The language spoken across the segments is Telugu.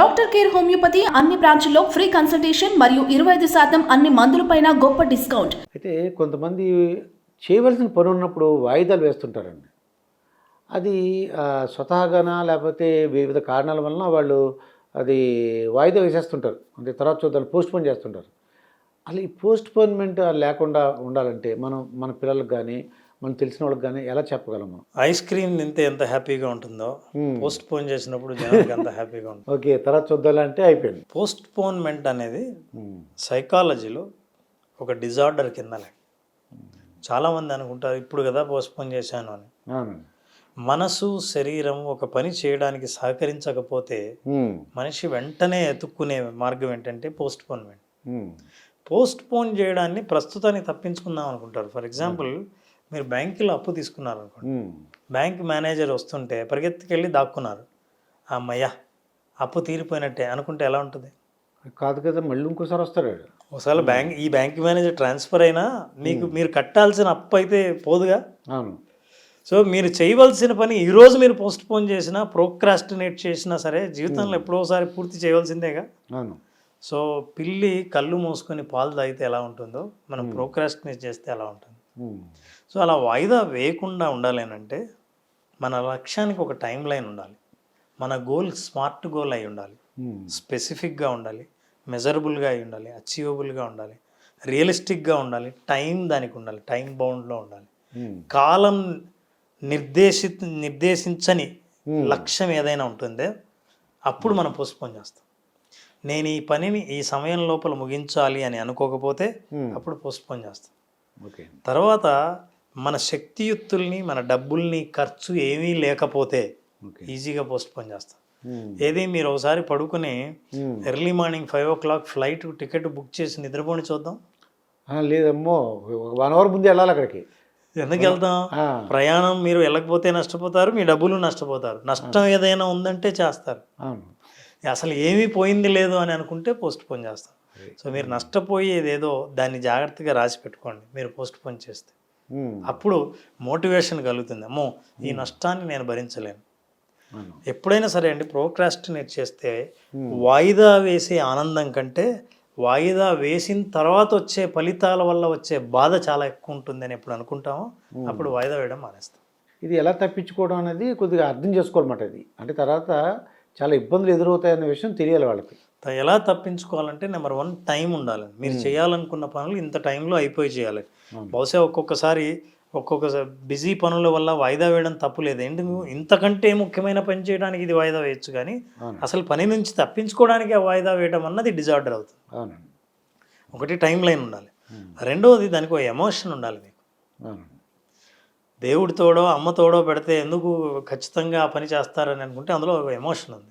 డాక్టర్ కేర్ హోమియోపతి అన్ని బ్రాంచ్ల్లో ఫ్రీ కన్సల్టేషన్ మరియు ఇరవై ఐదు శాతం అన్ని మందులపైన గొప్ప డిస్కౌంట్. అయితే కొంతమంది చేయవలసిన పని ఉన్నప్పుడు వాయిదాలు వేస్తుంటారండి. అది స్వతహాగానా లేకపోతే వివిధ కారణాల వలన వాళ్ళు అది వాయిదా వేసేస్తుంటారు. అంటే తర్వాత చూద్దాం పోస్ట్పోన్ చేస్తుంటారు. అసలు ఈ పోస్ట్ పోన్మెంట్ లేకుండా ఉండాలంటే మనం మన పిల్లలకు కానీ మనం తెలిసిన వాళ్ళకి కానీ ఎలా చెప్పగలం మనం ఐస్ క్రీమ్ తింటే ఎంత హ్యాపీగా ఉంటుందో. పోస్ట్ పోన్ చేసినప్పుడు జనానికి అంత హ్యాపీగా ఉంటుంది. ఓకే తర్వాత చూద్దాలంటే అయిపోయింది. పోస్ట్ పోన్మెంట్ అనేది సైకాలజీలో ఒక డిజార్డర్ కింద లెక్క చాలామంది అనుకుంటారు ఇప్పుడు కదా పోస్ట్ పోన్ చేశాను అని. మనసు శరీరం ఒక పని చేయడానికి సహకరించకపోతే మనిషి వెంటనే ఎత్తుక్కునే మార్గం ఏంటంటే పోస్ట్ పోన్మెంట్ పోస్ట్ పోన్ చేయడాన్ని ప్రస్తుతానికి తప్పించుకుందాం అనుకుంటారు. ఫర్ ఎగ్జాంపుల్ మీరు బ్యాంకులో అప్పు తీసుకున్నారు అనుకోండి ఉమ్, బ్యాంక్ మేనేజర్ వస్తుంటే పరిగెత్తుకెళ్ళి దాక్కున్నారు. అమ్మయ్యా అప్పు తీరిపోయినట్టే అనుకుంటే ఎలా ఉంటుంది? కాదు కదా మళ్ళీ ఇంకోసారి వస్తాడు వాడు. ఒకసారి బ్యాంక్ ఈ బ్యాంక్ మేనేజర్ ట్రాన్స్ఫర్ అయినా మీకు మీరు కట్టాల్సిన అప్పు అయితే పోదుగా? అవును. సో మీరు చేయవలసిన పని ఈరోజు మీరు పోస్ట్ పోన్ చేసినా ప్రోక్రాస్టినేట్ చేసినా సరే జీవితంలో ఎప్పుడోసారి పూర్తి చేయవలసిందేగా? అవును. సో పిల్లి కళ్ళు మూసుకొని పాలు తాగితే ఎలా ఉంటుందో మనం ప్రోక్రాస్టినేట్ చేస్తే ఎలా ఉంటుంది? సో అలా వాయిదా వేయకుండా ఉండాలేనంటే మన లక్ష్యానికి ఒక టైం లైన్ ఉండాలి. మన గోల్ స్మార్ట్ గోల్ అయి ఉండాలి. ఉమ్, స్పెసిఫిక్గా ఉండాలి. మెజరబుల్గా అయి ఉండాలి. అచీవబుల్గా ఉండాలి. రియలిస్టిక్గా ఉండాలి. టైం దానికి ఉండాలి. టైం బౌండ్లో ఉండాలి. ఉమ్, కాలం నిర్దేశి నిర్దేశించని లక్ష్యం ఏదైనా ఉంటుందే అప్పుడు మనం పోస్ట్పోన్ చేస్తాం. నేను ఈ పనిని ఈ సమయం లోపల ముగించాలి అని అనుకోకపోతే Hmm. అప్పుడు పోస్ట్పోన్ చేస్తాం. ఓకే తర్వాత మన శక్తియుక్తుల్ని మన డబ్బుల్ని ఖర్చు ఏమీ లేకపోతే ఈజీగా పోస్ట్పోన్ చేస్తాం. ఉమ్, ఏది మీరు ఒకసారి పడుకుని ఉమ్. Early morning five o'clock flight ticket book చేసి నిద్రపోని చూద్దాం. లేదమ్మో వన్ అవర్ ముందే వెళ్ళాలి అక్కడికి. ఎందుకు వెళ్తాం? ప్రయాణం మీరు వెళ్ళకపోతే నష్టపోతారు మీ డబ్బులు నష్టపోతారు. నష్టం ఏదైనా ఉందంటే చేస్తారు. అసలు ఏమీ పోయింది లేదు అని అనుకుంటే పోస్ట్ పోన్ చేస్తాం సో మీరు నష్టపోయేది ఏదో దాన్ని జాగ్రత్తగా రాసి పెట్టుకోండి మీరు పోస్ట్ పోన్ చేస్తే. అప్పుడు మోటివేషన్ కలుగుతుంది. అమ్మో ఈ నష్టాన్ని నేను భరించలేను. ఎప్పుడైనా సరే అండి ప్రోక్రాస్టినేట్ చేస్తే వాయిదా వేసే ఆనందం కంటే వాయిదా వేసిన తర్వాత వచ్చే ఫలితాల వల్ల వచ్చే బాధ చాలా ఎక్కువ ఉంటుంది అని ఎప్పుడు అనుకుంటామో అప్పుడు వాయిదా వేయడం మానేస్తాం. ఇది ఎలా తప్పించుకోవడం అనేది కొద్దిగా అర్థం చేసుకోవాలన్నమాట ఇది. అంటే తర్వాత చాలా ఇబ్బందులు ఎదురవుతాయన్న విషయం తెలియాలి వాళ్ళకి. ఎలా తప్పించుకోవాలంటే నెంబర్ వన్ టైం ఉండాలి మీరు చేయాలనుకున్న పనులు ఇంత టైంలో అయిపోయి చేయాలి. బహుశా ఒక్కొక్కసారి ఒక్కొక్క బిజీ పనుల వల్ల వాయిదా వేయడం తప్పు లేదు. ఏంటి నువ్వు ఇంతకంటే ముఖ్యమైన పని చేయడానికి ఇది వాయిదా వేయచ్చు కానీ. అసలు పని నుంచి తప్పించుకోవడానికి ఆ వాయిదా వేయడం అన్నది డిజార్డర్ అవుతుంది. ఒకటి టైం లైన్ ఉండాలి. రెండవది దానికి ఒక ఎమోషన్ ఉండాలి మీకు. అవునండి దేవుడి తోడో అమ్మ తోడో పెడితే ఎందుకు ఖచ్చితంగా ఆ పని చేస్తారని అనుకుంటే అందులో ఒక ఎమోషన్ ఉంది.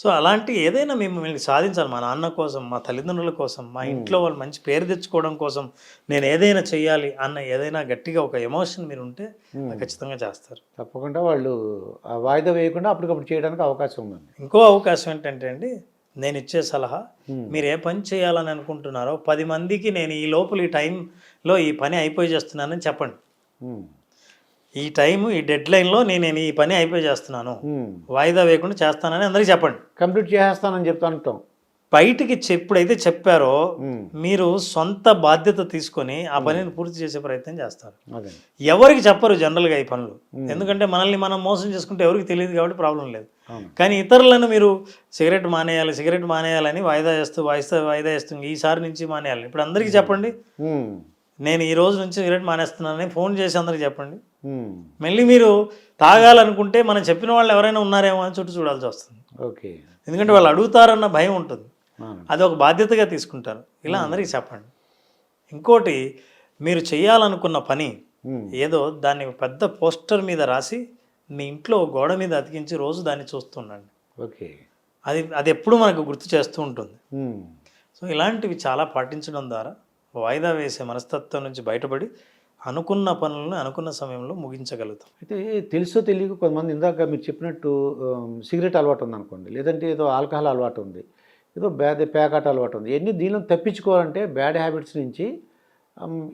సో అలాంటి ఏదైనా మేము మిమ్మల్ని సాధించాలి. మా నాన్న కోసం మా తల్లిదండ్రుల కోసం మా ఇంట్లో వాళ్ళు మంచి పేరు తెచ్చుకోవడం కోసం నేను ఏదైనా చెయ్యాలి అన్న ఏదైనా గట్టిగా ఒక ఎమోషన్ మీరు ఉంటే అది ఖచ్చితంగా చేస్తారు. తప్పకుండా వాళ్ళు ఆ వాయిదా వేయకుండా అప్పటికప్పుడు చేయడానికి అవకాశం ఉందండి. ఇంకో అవకాశం ఏంటంటే అండి నేను ఇచ్చే సలహా మీరు ఏ పని చేయాలని అనుకుంటున్నారో పది మందికి నేను ఈ లోపల ఈ టైంలో ఈ పని అయిపోయి చేస్తున్నానని చెప్పండి. ఈ టైం ఈ డెడ్ లైన్లో నేను నేను ఈ పని అయిపోయి చేస్తున్నాను. వాయిదా వేయకుండా చేస్తానని అందరికీ చెప్పండి. కంప్లీట్ చేసేస్తానని చెప్తా అంటాం బయటికి ఎప్పుడైతే చెప్పారో మీరు సొంత బాధ్యత తీసుకొని ఆ పనిని పూర్తి చేసే ప్రయత్నం చేస్తారు. ఎవరికి చెప్పరు జనరల్గా ఈ పనులు. ఎందుకంటే మనల్ని మనం మోసం చేసుకుంటే ఎవరికి తెలియదు కాబట్టి ప్రాబ్లం లేదు. కానీ ఇతరులను మీరు సిగరెట్ మానేయాలి సిగరెట్ మానేయాలని వాయిదా చేస్తూ వాయిస్తా వాయిదా చేస్తూ ఈసారి నుంచి మానేయాలి. ఇప్పుడు అందరికీ చెప్పండి. నేను ఈ రోజు నుంచి సిగరెట్ మానేస్తున్నానని ఫోన్ చేసి అందరికి చెప్పండి. మళ్ళీ మీరు తాగాలనుకుంటే మనం చెప్పిన వాళ్ళు ఎవరైనా ఉన్నారేమో అని చుట్టూ చూడాల్సి వస్తుంది. ఓకే. ఎందుకంటే వాళ్ళు అడుగుతారన్న భయం ఉంటుంది. అది ఒక బాధ్యతగా తీసుకుంటారు. ఇలా అందరికీ చెప్పండి. ఇంకోటి మీరు చేయాలనుకున్న పని ఉమ్, ఏదో దాన్ని పెద్ద పోస్టర్ మీద రాసి మీ ఇంట్లో గోడ మీద అతికించి రోజు దాన్ని చూస్తుండండి. ఓకే. అది అది ఎప్పుడు మనకు గుర్తు చేస్తూ ఉంటుంది. సో ఇలాంటివి చాలా పాటించడం ద్వారా వాయిదా వేసే మనస్తత్వం నుంచి బయటపడి అనుకున్న పనులను అనుకున్న సమయంలో ముగించగలుగుతాం. అయితే తెలుసో తెలియక కొంతమంది ఇందాక మీరు చెప్పినట్టు సిగరెట్ అలవాటు ఉంది అనుకోండి లేదంటే ఏదో ఆల్కహాల్ అలవాటు ఉంది ఏదో బ్యాడ్ పేకాట అలవాటు ఉంది ఎన్ని దీనిలో తప్పించుకోవాలంటే బ్యాడ్ హ్యాబిట్స్ నుంచి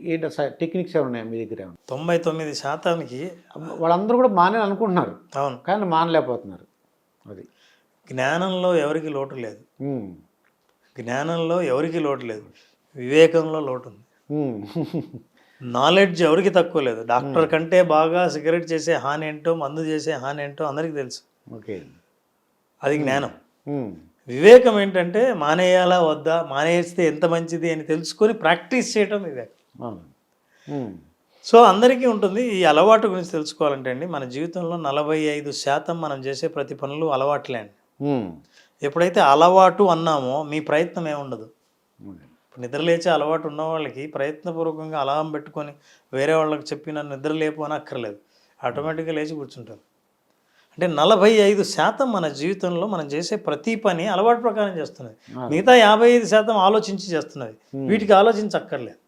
ఏంటి టెక్నిక్స్ ఏమైనా ఉన్నాయా మీ దగ్గర ఏమైనా? తొంభై తొమ్మిది శాతానికి వాళ్ళందరూ కూడా మానే అనుకుంటున్నారు. అవును. కానీ మానలేకపోతున్నారు. అది. జ్ఞానంలో ఎవరికి లోటు లేదు. జ్ఞానంలో ఎవరికి లోటు లేదు. వివేకంలో లోటు ఉంది. నాలెడ్జ్ ఎవరికి తక్కువ లేదు. డాక్టర్ కంటే బాగా సిగరెట్ చేసే హాని ఏంటో మందు చేసే హాని ఏంటో అందరికీ తెలుసు. ఓకే. అది జ్ఞానం. ఉమ్. వివేకం ఏంటంటే మానేయాలా వద్దా మానేస్తే ఎంత మంచిది అని తెలుసుకొని ప్రాక్టీస్ చేయటం వివేకం ఉమ్. సో అందరికీ ఉంటుంది. ఈ అలవాటు గురించి తెలుసుకోవాలంటే అండి మన జీవితంలో నలభై ఐదు శాతం మనం చేసే ప్రతి పనులు అలవాట్లే అండి. ఎప్పుడైతే అలవాటు అన్నామో మీ ప్రయత్నం ఏముండదు. ఓకే. ఇప్పుడు నిద్ర లేచే అలవాటు ఉన్న వాళ్ళకి ప్రయత్నపూర్వకంగా అలారం పెట్టుకొని వేరే వాళ్ళకి చెప్పి నన్ను నిద్ర లేపు అని అక్కర్లేదు. ఆటోమేటిక్గా లేచి కూర్చుంటారు. అంటే నలభై ఐదు శాతం మన జీవితంలో మనం చేసే ప్రతి పని అలవాటు ప్రకారం చేస్తున్నది. మిగతా యాభై ఐదు శాతం ఆలోచించి చేస్తున్నది. వీటికి ఆలోచించక్కర్లేదు.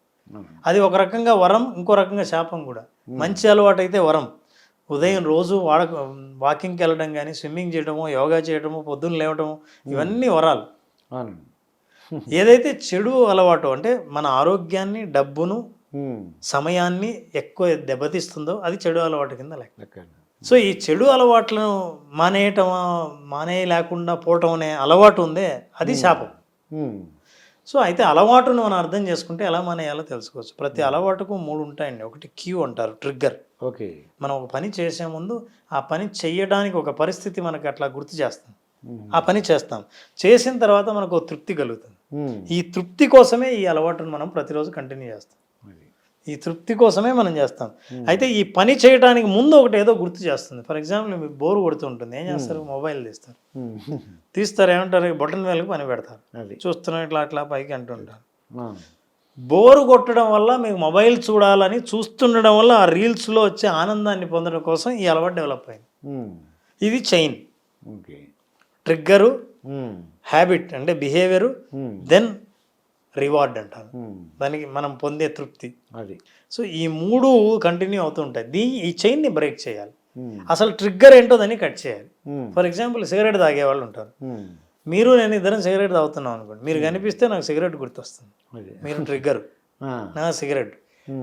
అది ఒక రకంగా వరం ఇంకో రకంగా శాపం కూడా. మంచి అలవాటు అయితే వరం. ఉదయం రోజు వాడ వాకింగ్కి వెళ్ళడం కానీ స్విమ్మింగ్ చేయడము యోగా చేయడము పొద్దున్న లేవడము ఇవన్నీ వరాలు. ఏదైతే చెడు అలవాటు అంటే మన ఆరోగ్యాన్ని డబ్బును. సమయాన్ని ఎక్కువ దెబ్బతీస్తుందో అది చెడు అలవాటు కింద లెక్క. సో ఈ చెడు అలవాట్లను మానేయటం మానేయలేకుండా పోవటం అనే అలవాటు ఉందే అది శాపం. సో అయితే అలవాటును మనం అర్థం చేసుకుంటే ఎలా మానేయాలో తెలుసుకోవచ్చు ప్రతి అలవాటుకు మూడు ఉంటాయండి ఒకటి క్యూ అంటారు ట్రిగ్గర్ ఓకే మనం ఒక పని చేసే ముందు ఆ పని చేయడానికి ఒక పరిస్థితి మనకు అట్లా గుర్తు చేస్తుంది. ఆ పని చేస్తాం. చేసిన తర్వాత మనకు ఒక తృప్తి కలుగుతుంది. ఈ తృప్తి కోసమే ఈ అలవాటును మనం ప్రతిరోజు కంటిన్యూ చేస్తాం. ఈ తృప్తి కోసమే మనం చేస్తాం. అయితే ఈ పని చేయడానికి ముందు ఒకటి ఏదో గుర్తు చేస్తుంది. ఫర్ ఎగ్జాంపుల్ మీకు బోర్ కొడుతూ ఉంటుంది. ఏం చేస్తారు? మొబైల్ తీస్తారు. తీస్తారు ఏమంటారు? బొటన్ వేలకు పని పెడతారు. చూస్తున్నాం ఇట్లా అట్లా పైకి అంటుంటారు. బోరు కొట్టడం వల్ల మీకు మొబైల్ చూడాలని చూస్తుండడం వల్ల ఆ రీల్స్లో వచ్చే ఆనందాన్ని పొందడం కోసం ఈ అలవాటు డెవలప్ అయింది. ఇది చైన్ ఓకే. ట్రిగ్గరు. హ్యాబిట్ అంటే బిహేవియరు. దెన్ రివార్డ్ అంటారు. దానికి మనం పొందే తృప్తి. అది. సో ఈ మూడు కంటిన్యూ అవుతూ ఉంటాయి. దీ ఈ చైన్ని బ్రేక్ చేయాలి. అసలు ట్రిగ్గర్ ఏంటో దాన్ని కట్ చేయాలి. ఫర్ ఎగ్జాంపుల్ సిగరెట్ తాగే వాళ్ళు ఉంటారు. మీరు నేను ఇద్దరం సిగరెట్ తాగుతున్నాం అనుకోండి. మీరు కనిపిస్తే నాకు సిగరెట్ గుర్తొస్తుంది. మీరు ట్రిగ్గర్. నా సిగరెట్.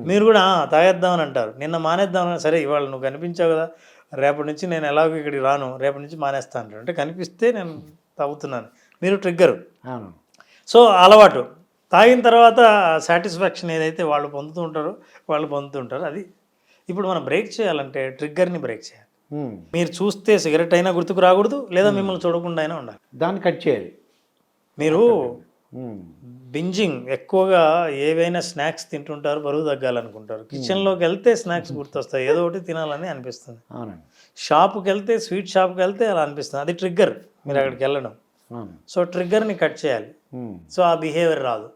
మీరు కూడా "ఆ, తాగేద్దామని అంటారు. నిన్న మానేద్దామని సరే ఇవాళ నువ్వు కనిపించావు కదా. రేపటి నుంచి నేను ఎలాగో ఇక్కడికి రాను రేపటి నుంచి మానేస్తా అంటాడు. అంటే కనిపిస్తే నేను తాగుతున్నాను మీరు ట్రిగ్గర్. సో అలవాటు. తాగిన తర్వాత సాటిస్ఫాక్షన్ ఏదైతే వాళ్ళు పొందుతూ ఉంటారో వాళ్ళు పొందుతూ ఉంటారు. అది ఇప్పుడు మనం బ్రేక్ చేయాలంటే ట్రిగ్గర్ని బ్రేక్ చేయాలి. మీరు చూస్తే సిగరెట్ అయినా గుర్తుకు రాకూడదు లేదా మిమ్మల్ని చూడకుండా అయినా ఉండాలి. దాన్ని కట్ చేయాలి. మీరు. బింజింగ్ ఎక్కువగా ఏవైనా స్నాక్స్ తింటుంటారు బరువు తగ్గాలనుకుంటారు. కిచెన్లోకి వెళ్తే స్నాక్స్ గుర్తొస్తాయి. ఏదో ఒకటి తినాలని అనిపిస్తుంది. అవునండి. షాప్కి వెళ్తే స్వీట్ షాప్కి వెళ్తే అలా అనిపిస్తుంది. అది ట్రిగ్గర్. మీరు అక్కడికి వెళ్ళడం. సో ట్రిగ్గర్ని కట్ చేయాలి. ఉమ్. సో ఆ బిహేవియర్ రాదు.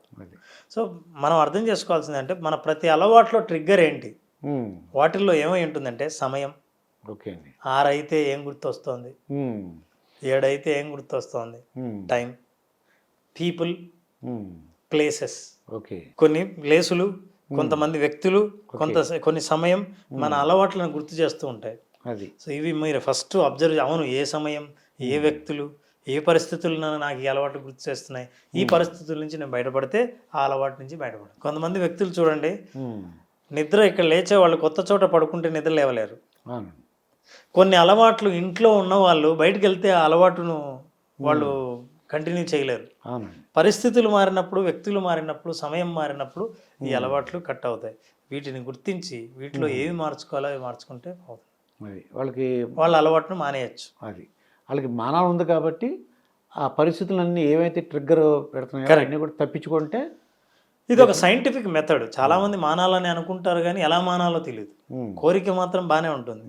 సో మనం అర్థం చేసుకోవాల్సింది అంటే మన ప్రతి అలవాట్లో ట్రిగ్గర్ ఏంటి? ఉమ్. వాటిల్లో ఏమై ఉంటుందంటే సమయం. ఓకే అండి. ఆరైతే ఏం గుర్తొస్తుంది. ఏడైతే ఏం గుర్తొస్తుంది. టైం. పీపుల్. ప్లేసెస్. ఓకే. కొన్ని ప్లేసులు కొంతమంది వ్యక్తులు కొంత కొన్ని సమయం మన అలవాట్లను గుర్తు చేస్తూ ఉంటాయి. అది. సో ఇవి మీరు ఫస్ట్ అబ్జర్వ్ అవును ఏ సమయం ఏ వ్యక్తులు ఏ పరిస్థితులు నాకు ఈ అలవాటు గుర్తు చేస్తున్నాయి ఈ పరిస్థితుల నుంచి నేను బయటపడితే ఆ అలవాటు నుంచి బయటపడను. కొంతమంది వ్యక్తులు చూడండి. నిద్ర ఇక్కడ లేచే వాళ్ళు కొత్త చోట పడుకుంటే నిద్ర లేవలేరు. కొన్ని అలవాట్లు ఇంట్లో ఉన్న వాళ్ళు బయటకు వెళ్తే ఆ అలవాటును వాళ్ళు కంటిన్యూ చేయలేరు. పరిస్థితులు మారినప్పుడు వ్యక్తులు మారినప్పుడు సమయం మారినప్పుడు ఈ అలవాట్లు కట్ అవుతాయి. వీటిని గుర్తించి వీటిలో ఏవి మార్చుకోవాలో అవి మార్చుకుంటే అవుతుంది. అది వాళ్ళకి వాళ్ళ అలవాటును మానేయచ్చు. అది వాళ్ళకి మానవం ఉంది కాబట్టి ఆ పరిస్థితులన్నీ ఏవైతే ట్రిగ్గర్ పెడుతున్నాయో అన్నీ కూడా తప్పించుకుంటే ఇది ఒక సైంటిఫిక్ మెథడ్ చాలా మంది మానాలని అనుకుంటారు కానీ ఎలా మానాలో తెలియదు ఉమ్. కోరిక మాత్రం బాగానే ఉంటుంది.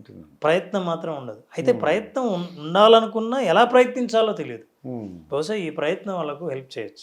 ప్రయత్నం మాత్రం ఉండదు. అయితే ప్రయత్నం ఉం- ఉండాలనుకున్నా ఎలా ప్రయత్నించాలో తెలియదు ఉమ్. బహుశా ఈ ప్రయత్నం వాళ్ళకు హెల్ప్ చేయొచ్చు.